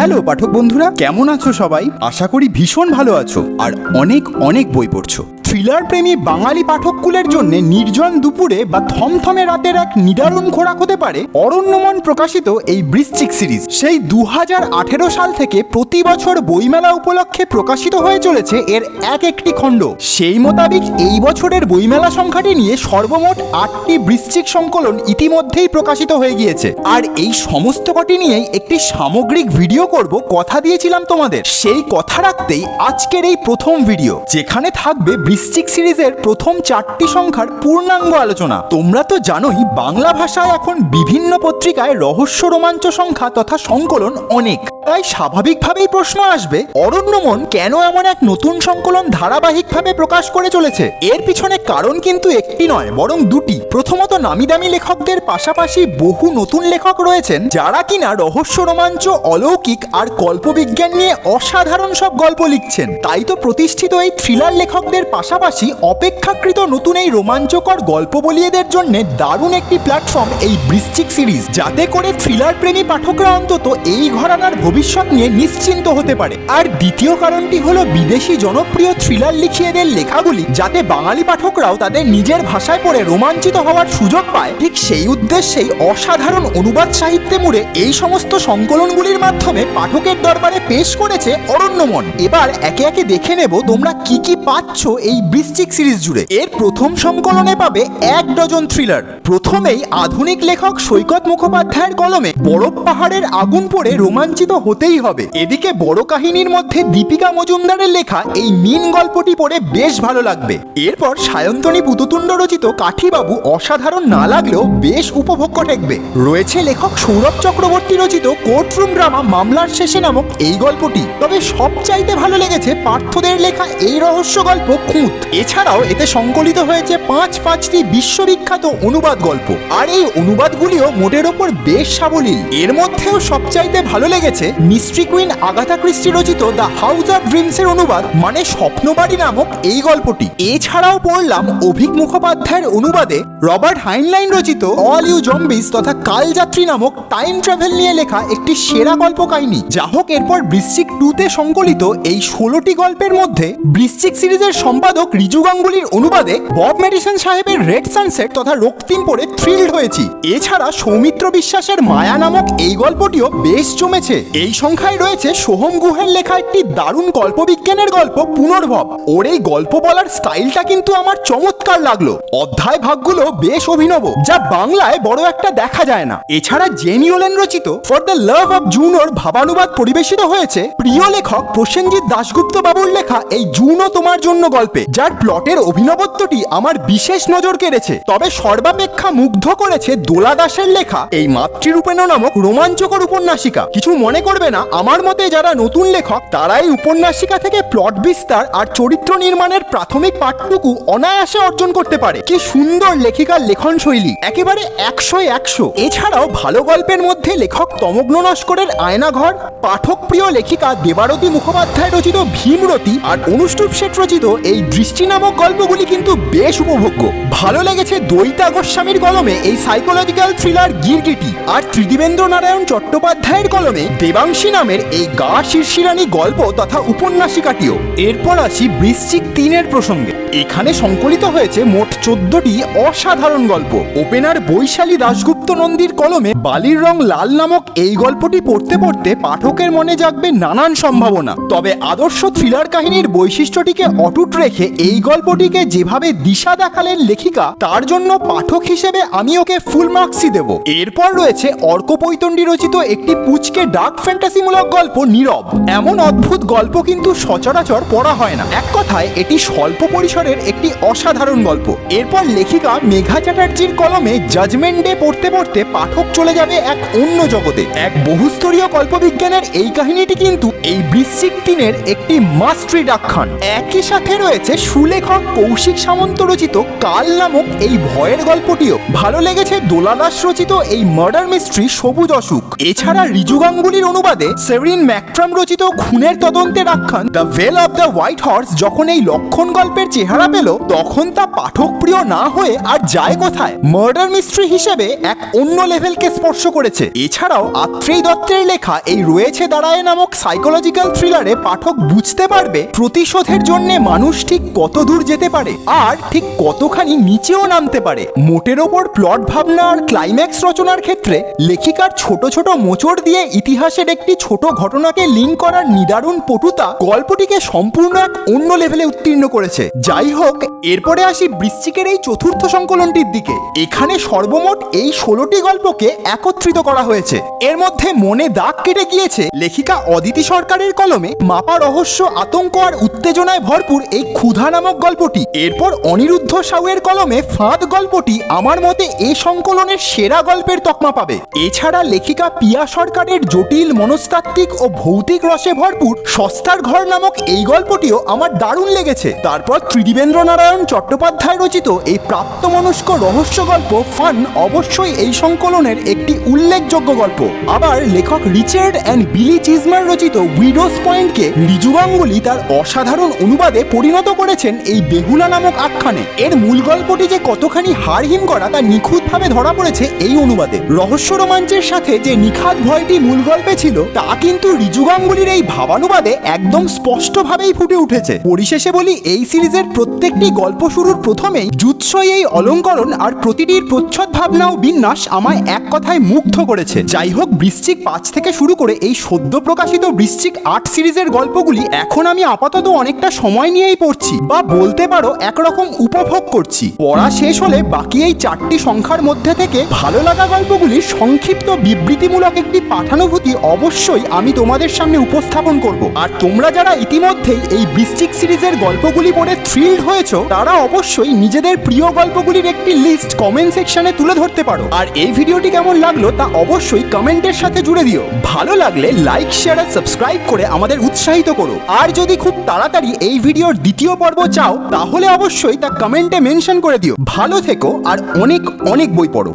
Hello পাঠক বন্ধুরা, কেমন আছো সবাই? আশা করি ভীষণ ভালো আছো, আর অনেক অনেক বই পড়ছো। থ্রিলার প্রেমী বাঙালি পাঠককুলের জন্য নির্জন দুপুরে বা থমথমে রাতের এক নিদারুণ খোরাক হতে পারে অরণ্যমন প্রকাশিত এই বৃশ্চিক সিরিজ। সেই দু সাল থেকে প্রতি বছর বইমেলা উপলক্ষে প্রকাশিত হয়ে চলেছে এর এক একটি খণ্ড। সেই মোতাবিক এই বছরের বইমেলা সংখ্যাটি নিয়ে সর্বমোট আটটি বৃশ্চিক সংকলন ইতিমধ্যেই প্রকাশিত হয়ে গিয়েছে। আর এই সমস্ত কটি নিয়েই একটি সামগ্রিক ভিডিও করব, কথা দিয়েছিলাম তোমাদের। সেই কথা রাখতেই আজকের এই প্রথম ভিডিও, যেখানে থাকবে বৃশ্চিক সিরিজের প্রথম চারটি সংখ্যার পূর্ণাঙ্গ আলোচনা। তোমরা তো জানোই, বাংলা ভাষায় এখন বিভিন্ন পত্রিকায় রহস্য রোমাঞ্চ সংখ্যা তথা সংকলন অনেক। তাই স্বাভাবিকভাবেই প্রশ্ন আসবে, অরণ্যমন কেন এমন এক নতুন সংকলন ধারাবাহিকভাবে প্রকাশ করে চলেছে? এর পিছনে কারণ কিন্তু একটি নয়, বরং দুটি। প্রথমত নামি দামি লেখকদের পাশাপাশি বহু নতুন লেখক রয়েছেন, যারা কিনা রহস্য, রোমাঞ্চ, অলৌকিক আর কল্পবিজ্ঞান নিয়ে অসাধারণ সব গল্প লিখছেন। তাই তো প্রতিষ্ঠিত এই থ্রিলার লেখকদের পাশাপাশি অপেক্ষাকৃত নতুন এই রোমাঞ্চকর গল্প বলিয়েদের জন্য দারুণ একটি প্ল্যাটফর্ম এই বৃশ্চিক সিরিজ। যাতে করে থ্রিলার প্রেমী পাঠকরা অন্তত এই ঘরানার ভবিষ্যৎ নিয়ে নিশ্চিন্ত হতে পারে। আর দ্বিতীয় কারণটি হলো বিদেশি জনপ্রিয় থ্রিলার লিখিয়েদের লেখাগুলি, যাতে বাঙালি পাঠকরাও তাদের নিজের ভাষায় পড়ে রোমাঞ্চিত হওয়ার সুযোগ পায়। ঠিক সেই উদ্দেশ্যেই অসাধারণ অনুবাদ সাহিত্যে মুড়ে এই সমস্ত সংকলনগুলির মাধ্যমে পাঠকের দরবারে পেশ করেছে অরণ্যমন। এবার একে একে দেখে নেব তোমরা কি কি পাচ্ছ এই বৃশ্চিক সিরিজ জুড়ে। এর প্রথম সংকলনে পাবে এক ডজন থ্রিলার প্রথমেই আধুনিক লেখক সৈকত মুখোপাধ্যায়ের কলমে বরফ পাহাড়ের আগুন পড়ে রোমাঞ্চিত হতেই হবে। এদিকে বড় কাহিনীর মধ্যে দীপিকা মজুমদারের লেখা এই মিন গল্পটি পড়ে বেশ ভালো লাগবে। এরপর সায়ন্তনী পুতুতুণ্ড রচিত কাঠিবাবু অসাধারণ না লাগলেও বেশ উপভোগ্য ঠেকবে। রয়েছে লেখক সৌরভ চক্রবর্তী রচিত কোর্টরুম ড্রামা মামলার শেষে নামক এই গল্পটি। তবে সবচাইতে ভালো লেগেছে পার্থদের লেখা এই রহস্য গল্প খুঁত। এছাড়াও এতে সংকলিত হয়েছে পাঁচ পাঁচটি বিশ্ববিখ্যাত অনুবাদ গল্প। আর এই অনুবাদগুলিও মোটের ওপর বেশ সাবলীল। এর মধ্যেও সবচাইতে ভালো লেগেছে মিস্ট্রি কুইন আগাথা ক্রিস্টি রচিত দ্য হাউস অফ ড্রিমস এর অনুবাদ মানে স্বপ্নবাড়ি নামক এই গল্পটি। এছাড়াও পড়লাম অভিক মুখোপাধ্যায়ের অনুবাদে রবার্ট হাইনলাইন রচিত অল ইউ জম্বিস তথা কালযাত্রী নামক টাইম ট্রাভেল নিয়ে লেখা একটি সেরা গল্প কাহিনী যা হোক, এরপর বৃশ্চিক টুতে সংকলিত এই ষোলোটি গল্পের মধ্যে বৃশ্চিক সিরিজের সম্পাদক রিজু গাঙ্গুলির অনুবাদে বব মেডিসন সাহেবের রেড সানসেট তথা রক্তিম পড়ে থ্রিল্ড হয়েছি। এছাড়া সৌমিত্র বিশ্বাসের মায়া নামক এই গল্পটিও বেশ জমেছে। এই সংখ্যায় রয়েছে সোহম গুহের লেখা একটি দারুণ কল্পবিজ্ঞানের গল্প, পুনর্ভব। ওর এই গল্প বলার স্টাইলটা কিন্তু আমার চমৎকার লাগল। অধ্যায় ভাগগুলো বেশ অভিনব, যা বাংলায় বড় একটা দেখা যায় না। এছাড়া জেনিওলেন রচিত ফর দ্য লাভ অফ জুনোর ভাবানুবাদ পরিবেশিত হয়েছে, প্রিয় লেখক প্রসেনজিৎ দাশগুপ্ত বাবুর লেখা এই জুনো তোমার জন্য গল্পে, যার প্লটের অভিনবত্বটি আমার বিশেষ নজর কেড়েছে। তবে সর্বাপেক্ষা মুগ্ধ করেছে দোলা দাসের লেখা এই মাতৃরূপেণ নামক রোমাঞ্চকর উপন্যাসিকা। কিছু মনে করবে না, আমার মতে যারা নতুন লেখক, তারাই উপন্যাসিকা থেকে প্লট বিস্তার আর চরিত্র নির্মাণের প্রাথমিক পাঠটুকু অনায়াসে অর্জন করতে পারে। কি সুন্দর লেখিকার লেখন শৈলী একেবারে একশো একশো। এছাড়াও ভালো গল্পের মধ্যে লেখক তমগ্ন নস্করের আয়নাঘর পাঠক প্রিয় লেখিকা দেবারতী মুখোপাধ্যায় রচিত ভীমরতি, আর অনুষ্টুপ শেঠ রচিত এই দৃষ্টি নামক গল্পগুলি কিন্তু বেশ উপভোগ্য। ভালো লেগেছে দৈতা গোস্বামীর কলমে এই সাইকোলজিক্যাল থ্রিলার গিরগিটি, আর ত্রিদিবেন্দ্র নারায়ণ চট্টোপাধ্যায়ের কলমে দেবাংশী নামের এই গা শীর্ষিরানী গল্প তথা উপন্যাসিকাটিও। এরপর আসি বৃশ্চিক তিনের প্রসঙ্গে। এখানে সংকলিত হয়েছে মোট চোদ্দটি অসাধারণ গল্প। ওপেনার বৈশালী দাশগুপ্ত নন্দীর কলমে বালির রং লাল নামক এই গল্পটি পড়তে পড়তে পাঠকের মনে জাগবে নানান সম্ভাবনা। তবে আদর্শ থ্রিলার কাহিনীর বৈশিষ্ট্যটিকে অটুট রেখে এই গল্পটিকে যেভাবে দিশা দেখালেন লেখিকা, তার জন্য পাঠক হিসেবে আমি ওকে ফুল মার্কসই দেব। এরপর রয়েছে অর্ক পৈতণ্ডী রচিত একটি পুচকে ডার্ক ফ্যান্টাসিমূলক গল্প, নীরব। এমন অদ্ভুত গল্প কিন্তু সচরাচর পড়া হয় না। এক কথায়, এটি স্বল্প পরিসরের একটি অসাধারণ গল্প। এরপর লেখিকা মেঘা চ্যাটার্জির কলমে জাজমেন্ট ডে পড়তে পড়তে পাঠক চলে যাবে এক অন্য জগতে। এক বহুস্তরীয় কল্পবিজ্ঞানের এই কাহিনীটি কিন্তু এই বৃশ্চিক তিনের একটি মাস্ট্রি ডাকখান একই সাথে রয়েছে সুলেখক কৌশিক সামন্ত রচিত কাল নামক এই ভয়ের গল্পটিও। ভালো লেগেছে দোলাদাস রচিত এই মার্ডার মিস্ট্রি সবুজ অসুখ। এছাড়া রিজু গাঙ্গুলির অনুবাদে সেরিন ম্যাকট্রাম রচিত খুনের তদন্তের আখ্যান the Vale of the White Horse যখন এই লক্ষণ গল্পের চেহারা পেল, তখন তা তা পাঠক প্রিয় না হয়ে আর যায় কোথায়? মার্ডার মিস্ট্রি হিসেবে এক অন্য লেভেলকে স্পর্শ করেছে। এছাড়াও আত্রেয় দত্তের লেখা এই রয়েছে দাঁড়ায় নামক সাইকোলজিক্যাল থ্রিলারে পাঠক বুঝতে পারবে প্রতিশোধের জন্য মানুষ ঠিক কত দূর যেতে পারে আর ঠিক কতখানি নিচেও নামতে পারে। মোটের ওপর প্লট ভাবনা আর ক্লাইম্যাক্স রচনার ক্ষেত্রে লেখিকার ছোট ছোট মোচড় দিয়ে ইতিহাসের একটি ছোট ঘটনাকে লিঙ্ক করার নিদারুণ পটুতা গল্পটিকে সম্পূর্ণ এক অন্য লেভেলে উত্তীর্ণ করেছে। যাই হোক, এরপরে আসি বৃশ্চিকের এই চতুর্থ সংকলনটির দিকে। এখানে সর্বমোট এই ষোলোটি গল্পকে একত্রিত করা হয়েছে। এর মধ্যে মনে দাগ কেটে গিয়েছে, লেখিকা অদিতি সরকারের কলমে মাপা রহস্য, আতঙ্ক আর উত্তেজনায় ভরপুর এই ক্ষুধা নামক গল্পটি। এরপর অনিরুদ্ধ সাউয়ের কলমে ফাঁদ গল্পটি আমার মতে এ সংকলনের সেরা গল্পের তকমা পাবে। এছাড়া লেখিকা পিয়া সরকারের জটিল মনস্তাত্ত্বিক ও ভৌতিক রসে ভরপুর সস্তার ঘর নামক এই গল্পটিও আমার দারুণ লেগেছে। তারপর ত্রিদিবেন্দ্র নারায়ণ চট্টোপাধ্যায় রচিত এই প্রাপ্তমনস্ক রহস্য গল্প ফান অবশ্যই এই সংকলনের একটি উল্লেখযোগ্য গল্প। আবার লেখক রিচার্ড অ্যান্ড বিলি চিজমার রচিত উইডোস পয়েন্টকে রিজু গাঙ্গুলি তার অসাধারণ অনুবাদে পরিণত করেছেন এই বেহুলা নামক আখ্যানে। এর মূল গল্পটি যে কতখানি হারহিম করা তা নিখুঁতভাবে ধরা পড়েছে এই অনুবাদে। রহস্য রোমাঞ্চের সাথে যে নিখাত ভয়টি মূল গল্পে ছিল, তা কিন্তু রিজু গাঙ্গুলির এই ভাবানুবাদে একদম স্পষ্টভাবেই ফুটে উঠেছে। পরিশেষে বলি, এই সিরিজের প্রত্যেকটি গল্প শুরুর প্রথমেই জুৎসই এই অলঙ্করণ আর প্রতিটির প্রচ্ছদ ভাবনা ও বিন্যাস আমায় এক কথায় মুগ্ধ করেছে। যাই হোক বৃশ্চিক পাঁচ থেকে শুরু করে এই সদ্য প্রকাশিত বৃশ্চিক আট সিরিজের গল্পগুলি এখন আমি আপাতত অনেকটা সময় নিয়েই পড়ছি বা বলতে পারো একরকম উপভোগ করছি। পড়া শেষ হলে বাকি এই চারটি সংখ্যার মধ্যে থেকে ভালো লাগা গল্পগুলির সংক্ষিপ্ত বিবৃতিমূলক একটি পাঠানুভূতি অবশ্যই আমি তোমাদের সামনে উপস্থাপন করব। আর তোমরা যারা ইতিমধ্যেই এই বৃশ্চিক সিরিজের গল্পগুলি পড়ে থ্রিল্ড হয়েছো, তারা অবশ্যই নিজেদের প্রিয় গল্পগুলির একটি লিস্ট কমেন্ট সেকশনে তুলে ধরতে পারো। আর এই ভিডিওটি কেমন লাগল তা অবশ্যই কমেন্টের সাথে জুড়ে দিও। ভালো লাগলে লাইক শেয়ার আর সাবস্ক্রাইব করে আমাদের উৎসাহিত করো। আর যদি খুব তাড়াতাড়ি এই ভিডিওর দ্বিতীয় পর্ব চাও, তাহলে অবশ্যই তা কমেন্টে মেনশন করে দিও। ভালো থেকো আর অনেক অনেক বই পড়ো।